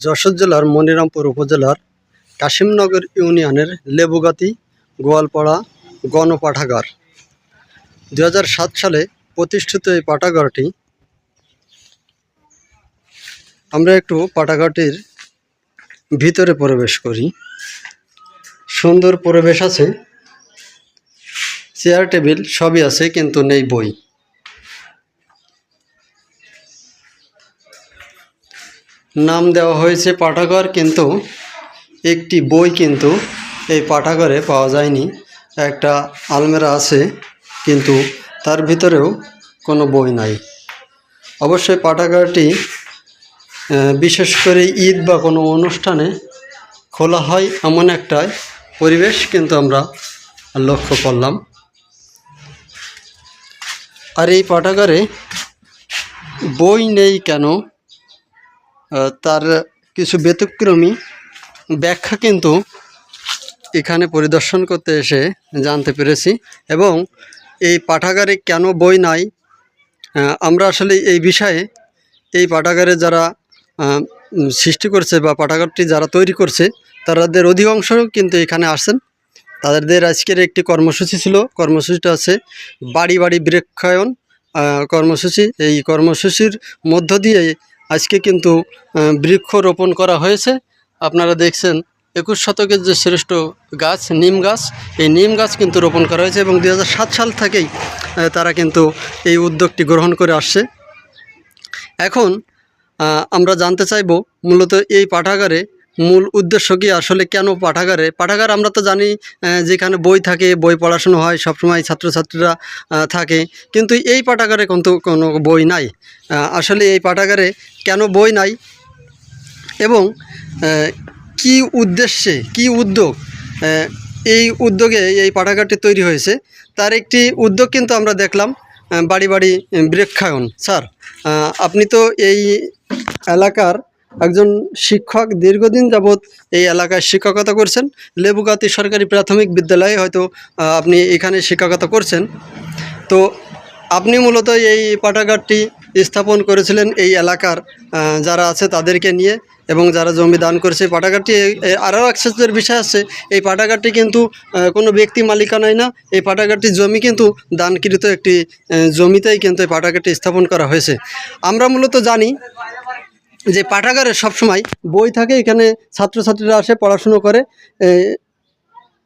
যশোর জেলার মনিরামপুর উপজেলার কাশিমনগর ইউনিয়নের লেবুগাতি, গোয়ালপাড়া, গণপাঠাগার। দু হাজার সাত সালে প্রতিষ্ঠিত এই পাঠাগারটি। আমরা একটু পাঠাগারটির ভিতরে প্রবেশ করি। সুন্দর পরিবেশ আছে। চেয়ার, টেবিল সবই আছে, কিন্তু নেই বই। নাম দেওয়া হয়েছে পাঠাগার, কিন্তু একটি বই কিন্তু এই পাঠাগারে পাওয়া যায়নি। একটা আলমেরা আছে, কিন্তু তার ভিতরেও কোনো বই নাই। অবশ্যই পাঠাগারটি বিশেষ করে ঈদ বা কোনো অনুষ্ঠানে খোলা হয় এমন একটা পরিবেশ কিন্তু আমরা লক্ষ্য করলাম। আর এই পাঠাগারে বই নেই কেন? তার কিছু ব্যতিক্রমী ব্যাখ্যা কিন্তু এখানে পরিদর্শন করতে এসে জানতে পেরেছি এবং এই পাঠাগারে কেন বই নাই? আমরা আসলে এই বিষয়ে এই পাঠাগারে যারা সৃষ্টি করছে বা পাঠাগারটি যারা তৈরি করছে তাদের অধিকাংশ কিন্তু এখানে আসছেন। তাদের আজকের একটি কর্মসূচি ছিল, কর্মসূচিটা আছে বাড়ি বাড়ি বৃক্ষায়ন কর্মসূচি। এই কর্মসূচির মধ্য দিয়ে আজকে কিন্তু বৃক্ষ রোপণ করা হয়েছে। আপনারা দেখছেন একুশ শতকের যে শ্রেষ্ঠ গাছ, নিম গাছ, এই নিম গাছ কিন্তু রোপণ করা হয়েছে এবং দু হাজার সাত সাল থেকেই তারা কিন্তু এই উদ্যোগটি গ্রহণ করে আসছে। এখন আমরা জানতে চাইব মূলত এই পাঠাগারে মূল উদ্দেশ্য কি আসলে কেন পাঠাগারে? পাঠাগার আমরা তো জানি যেখানে বই থাকে, বই পড়াশুনো হয়, সবসময় ছাত্রছাত্রীরা থাকে। কিন্তু এই পাঠাগারে কিন্তু কোনো বই নাই। আসলে এই পাঠাগারে কেন বই নাই? এবং কি উদ্দেশ্যে, কি উদ্যোগ এই উদ্যোগে এই পাঠাগারটি তৈরি হয়েছে? তার একটি উদ্যোগ কিন্তু আমরা দেখলাম বাড়ি বাড়ি বৃক্ষায়ন। স্যার আপনি তো এই এলাকার একজন শিক্ষক দীর্ঘদিন যাবৎ এই এলাকায় শিক্ষকতা করছেন। লেবুগাতি সরকারি প্রাথমিক বিদ্যালয়ে হয়তো আপনি এখানে শিক্ষকতা করছেন। তো আপনি মূলত এই পাঠাগারটি স্থাপন করেছিলেন এই এলাকার যারা আছে তাদেরকে নিয়ে এবং যারা জমি দান করেছে এই পাঠাগারটি। আরও আশ্চর্যের বিষয় আছে, এই পাঠাগারটি কিন্তু কোনো ব্যক্তি মালিকানায় না। এই পাঠাগারটি জমি কিন্তু দানকৃত একটি জমিতেই কিন্তু এই পাঠাগারটি স্থাপন করা হয়েছে। আমরা মূলত জানি যে পাঠাগারে সবসময় বই থাকে, এখানে ছাত্রছাত্রীরা আসে, পড়াশুনো করে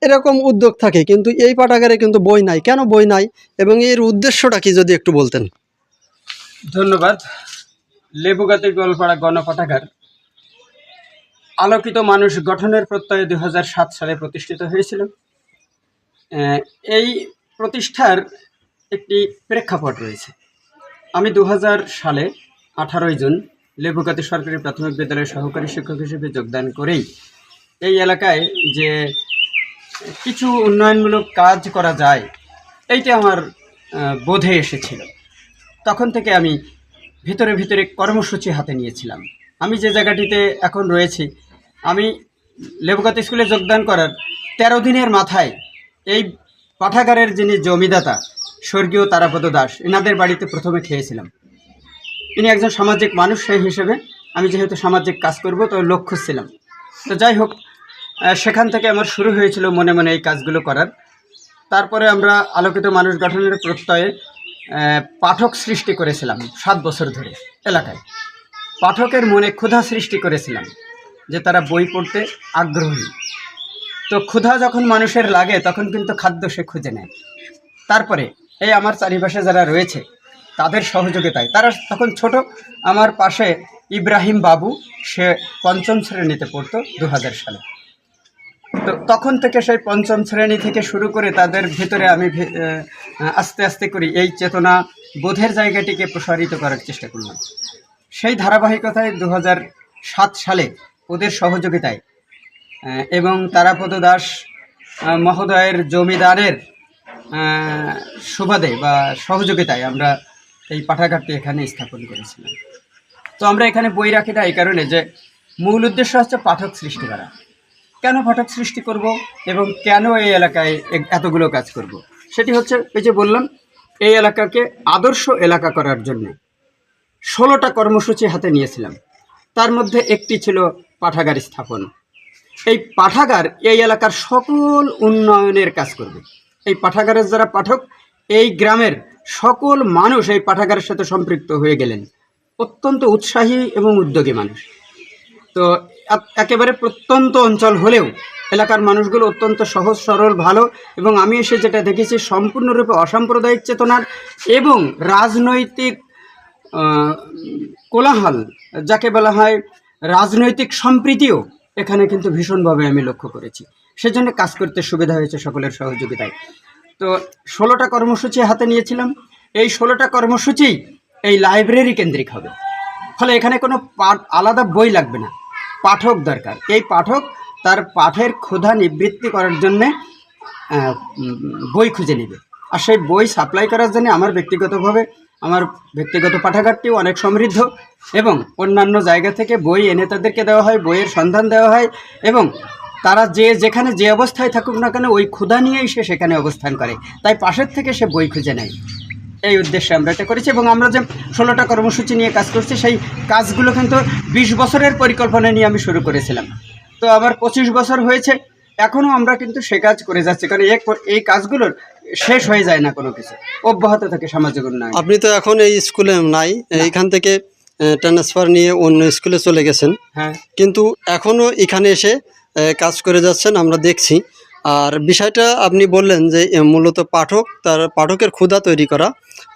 এরকম উদ্যোগ থাকে, কিন্তু এই পাঠাগারে কিন্তু বই নাই। কেন বই নাই এবং এর উদ্দেশ্যটা কি যদি একটু বলতেন? ধন্যবাদ। লেবুগাতি গোলপাড়া গণপাঠাগার। আলোকিত মানুষ গঠনের প্রত্যয়ে দু হাজার সাত সালে প্রতিষ্ঠিত হয়েছিল। এই প্রতিষ্ঠার একটি প্রেক্ষাপট রয়েছে। আমি দু হাজার সালে আঠারোই জুন লেবুগাতি সরকারি প্রাথমিক বিদ্যালয়ের সহকারী শিক্ষক হিসেবে যোগদান করেই এই এলাকায় যে কিছু উন্নয়নমূলক কাজ করা যায়, এইটা আমার বোধে এসেছিল। তখন থেকে আমি ভিতরে ভিতরে কর্মসূচি হাতে নিয়েছিলাম। আমি যে জায়গাটিতে এখন রয়েছি, আমি লেবুগাত স্কুলে যোগদান করার তেরো দিনের মাথায় এই পাঠাগারের যিনি জমিদাতা, স্বর্গীয় তারাপদ দাস এনাদের বাড়িতে প্রথমে খেয়েছিলাম। ইনি একজন সামাজিক মানুষ, সেই হিসেবে আমি যেহেতু সামাজিক কাজ করব, তো লক্ষ্য ছিলাম। তো যাই হোক সেখান থেকে আমার শুরু হয়েছিল মনে মনে এই কাজগুলো করার। তারপরে আমরা আলোকিত মানুষ গঠনের প্রত্যয়ে পাঠক সৃষ্টি করেছিলাম সাত বছর ধরে এলাকায়। পাঠকের মনে ক্ষুধা সৃষ্টি করেছিলাম, যে তারা বই পড়তে আগ্রহী। তো ক্ষুধা যখন মানুষের লাগে, তখন কিন্তু খাদ্য সে খুঁজে নেয়। তারপরে এই আমার চারিপাশে যারা রয়েছে তাদের সহযোগিতায়। তারা তখন ছোট। আমার পাশে ইব্রাহিম বাবু, সে পঞ্চম শ্রেণীতে পড়তো দু হাজার সালে। তো তখন থেকে সেই পঞ্চম শ্রেণি থেকে শুরু করে তাদের ভিতরে আমি আস্তে আস্তে করি। এই চেতনা বোধের জায়গাটিকে প্রসারিত করার চেষ্টা করলাম। সেই ধারাবাহিকতায় দু সালে ওদের সহযোগিতায় এবং তারাপদ দাস মহোদয়ের জমিদারের সুবাদে বা সহযোগিতায় আমরা এই পাঠাগারটি এখানে স্থাপন করেছিলাম তো আমরা এখানে বই রাখি না এই কারণে যে মূল উদ্দেশ্য হচ্ছে পাঠক সৃষ্টি করা। কেন পাঠক সৃষ্টি করব এবং কেন এই এলাকায় এতগুলো কাজ করব? সেটি হচ্ছে এই যে বললাম, এই এলাকাকে আদর্শ এলাকা করার জন্য ষোলোটা কর্মসূচি হাতে নিয়েছিলাম। তার মধ্যে একটি ছিল পাঠাগার স্থাপন। এই পাঠাগার এই এলাকার সকল উন্নয়নের কাজ করবে। এই পাঠাগারের যারা পাঠক, এই গ্রামের সকল মানুষ এই পাঠাগারের সাথে সম্পৃক্ত হয়ে গেলেন। অত্যন্ত উৎসাহী এবং উদ্যোগী মানুষ। তো এক- একেবারে প্রত্যন্ত অঞ্চল হলেও এলাকার মানুষগুলো অত্যন্ত সহজ, সরল, ভালো এবং আমি এসে যেটা দেখেছি সম্পূর্ণরূপে অসাম্প্রদায়িক চেতনার এবং রাজনৈতিক কোলাহল, যাকে বলা হয় রাজনৈতিক সম্প্রীতিও এখানে কিন্তু ভীষণভাবে আমি লক্ষ্য করেছি। সেজন্য কাজ করতে সুবিধা হয়েছে সকলের সহযোগিতায়। তো ষোলোটা কর্মসূচি হাতে নিয়েছিলাম। এই ষোলোটা কর্মসূচি এই লাইব্রেরি কেন্দ্রিক হবে। ফলে এখানে কোনো আলাদা বই লাগবে না। পাঠক দরকার। এই পাঠক তার পাঠের ক্ষুধা নিবৃত্তি করার জন্যে বই খুঁজে নেবে। আর সেই বই সাপ্লাই করার জন্য আমার ব্যক্তিগতভাবে, আমার ব্যক্তিগত পাঠাগারটিও অনেক সমৃদ্ধ এবং অন্যান্য জায়গা থেকে বই এনে তাদেরকে দেওয়া হয়, বইয়ের সন্ধান দেওয়া হয় এবং তারা যে যেখানে যে অবস্থায় থাকুক না কেন ওই ক্ষুধা নিয়েই সে সেখানে অবস্থান করে। তাই পাশের থেকে সে বই খুঁজে নেয়। এই উদ্দেশ্যে আমরা এটা করেছি এবং আমরা যে ষোলোটা কর্মসূচি নিয়ে কাজ করছি সেই কাজগুলো কিন্তু বিশ বছরের পরিকল্পনা নিয়ে আমি শুরু করেছিলাম। তো আবার পঁচিশ বছর হয়েছে এখনও আমরা কিন্তু সে কাজ করে যাচ্ছি কারণ এই এই কাজগুলোর শেষ হয়ে যায় না কোনো কিছু। অব্যাহত থাকে সামাজিক উন্নয়ন। আপনি তো এখন এই স্কুলে নাই এইখান থেকে ট্রান্সফার নিয়ে অন্য স্কুলে চলে গেছেন। হ্যাঁ। কিন্তু এখনও এখানে এসে কাজ করে যাচ্ছেন, আমরা দেখছি। আর বিষয়টা আপনি বললেন যে মূলত পাঠক, তার পাঠকের ক্ষুধা তৈরি করা।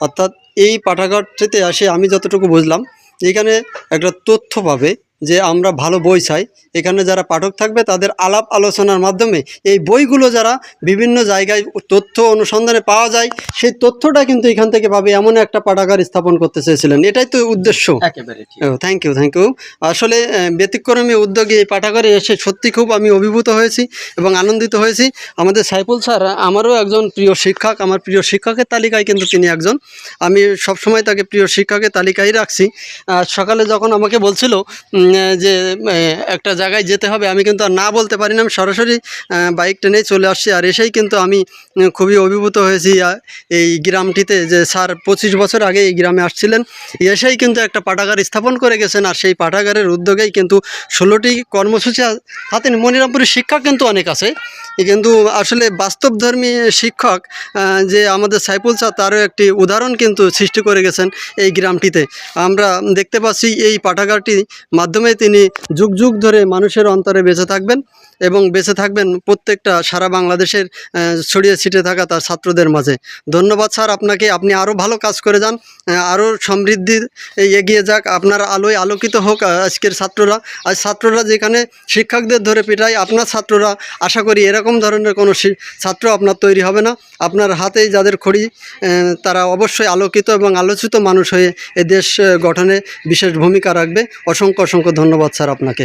অর্থাৎ এই পাঠাগারটিতে আসে আমি যতটুকু বুঝলাম, এখানে একটা তথ্য পাবে। যে আমরা ভালো বই চাই। এখানে যারা পাঠক থাকবে তাদের আলাপ আলোচনার মাধ্যমে এই বইগুলো যারা বিভিন্ন জায়গায় তথ্য অনুসন্ধানে পাওয়া যায় সেই তথ্যটা কিন্তু এখান থেকে পাবে এমন একটা পাঠাগার স্থাপন করতে চেয়েছিলেন। এটাই তো উদ্দেশ্য। একেবারে থ্যাংক ইউ থ্যাংক ইউ আসলে ব্যতিক্রমী উদ্যোগে এই পাঠাগারে এসে সত্যি খুব আমি অভিভূত হয়েছি এবং আনন্দিত হয়েছি। আমাদের সাইফুল স্যার আমারও একজন প্রিয় শিক্ষক আমার প্রিয় শিক্ষকের তালিকায় কিন্তু তিনি একজন। আমি সবসময় তাকে প্রিয় শিক্ষকের তালিকায় রাখছি। সকালে যখন আমাকে বলছিল যে একটা জায়গায় যেতে হবে, আমি কিন্তু আর না বলতে পারি না। আমি সরাসরি বাইকটা নিয়ে চলে আসছি। আর এসেই কিন্তু আমি খুবই অভিভূত হয়েছি এই গ্রামটিতে যে স্যার পঁচিশ বছর আগে এই গ্রামে আসছিলেন। এসেই কিন্তু একটা পাঠাগার স্থাপন করে গেছেন। আর সেই পাঠাগারের উদ্যোগেই কিন্তু ষোলোটি কর্মসূচি হাতে মনিরামপুরের শিক্ষা কিন্তু অনেক আছে। কিন্তু আসলে বাস্তবধর্মী শিক্ষক যে আমাদের সাইফুল স্যার, তারও একটি উদাহরণ কিন্তু সৃষ্টি করে গেছেন এই গ্রামটিতে। আমরা দেখতে পাচ্ছি এই পাঠাগারটির মাধ্যমে তিনি যুগ যুগ ধরে মানুষের অন্তরে বেঁচে থাকবেন এবং বেঁচে থাকবেন প্রত্যেকটা সারা বাংলাদেশের ছড়িয়ে ছিটে থাকা তার ছাত্রদের মাঝে। ধন্যবাদ স্যার আপনাকে, আপনি আরও ভালো কাজ করে যান আরও সমৃদ্ধির এগিয়ে যাক, আপনার আলোয় আলোকিত হোক আজকের ছাত্ররা। আজ ছাত্ররা যেখানে শিক্ষকদের ধরে পিটায়, আপনার ছাত্ররা, আশা করি এরকম ধরনের কোনো ছাত্র আপনার তৈরি হবে না। আপনার হাতেই যাদের খড়ি তারা অবশ্যই আলোকিত এবং আলোচিত মানুষ হয়ে এ দেশ গঠনে বিশেষ ভূমিকা রাখবে। অসংখ্য অসংখ্য অসংখ্য ধন্যবাদ স্যার আপনাকে।